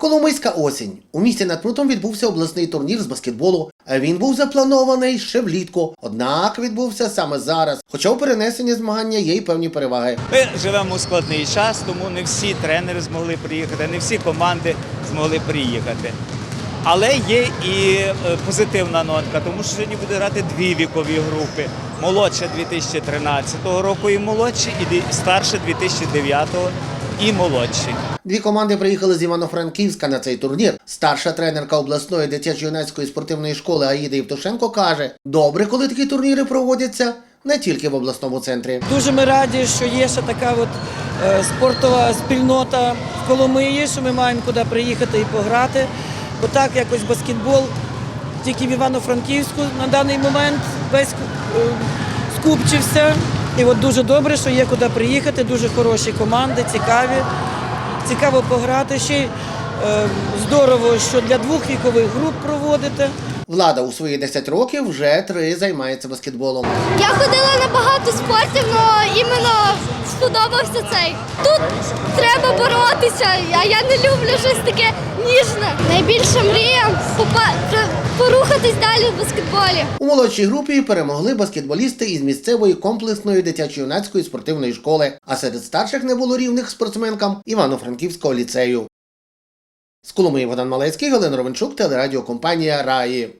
Коломийська осінь. У місті над Прутом відбувся обласний турнір з баскетболу. Він був запланований ще влітку, однак відбувся саме зараз. Хоча у перенесенні змагання є й певні переваги. Ми живемо у складний час, тому не всі тренери змогли приїхати, не всі команди змогли приїхати. Але є і е, позитивна нотка, тому що сьогодні буде грати дві вікові групи: молодша 2013 року і молодші, і старша 2009 і молодші. Дві команди приїхали з Івано-Франківська на цей турнір. Старша тренерка обласної дитячо-юнацької спортивної школи Аїда Євтушенко каже: добре, коли такі турніри проводяться не тільки в обласному центрі. Дуже ми раді, що є ще така от е, спортова спільнота в Коломиї, що ми маємо куди приїхати і пограти. Бо так якось баскетбол тільки в Івано-Франківську на даний момент весь е, скупчився. І от дуже добре, що є куди приїхати, дуже хороші команди, цікаві. Цікаво пограти. Ще й е, здорово, що для двох вікових груп проводите. Влада у свої 10 років вже три займається баскетболом. Я ходила на багато спортів, але іменно сподобався цей. Тут треба боротися, а я не люблю щось таке ніжне. Найбільше мрія порухатись далі в баскетболі. У молодшій групі перемогли баскетболісти із місцевої комплексної дитячо-юнацької спортивної школи, а серед старших не було рівних спортсменкам Івано-Франківського ліцею. З Коломиї Богдан Малецький, Галина Ровенчук, телерадіокомпанія Раї.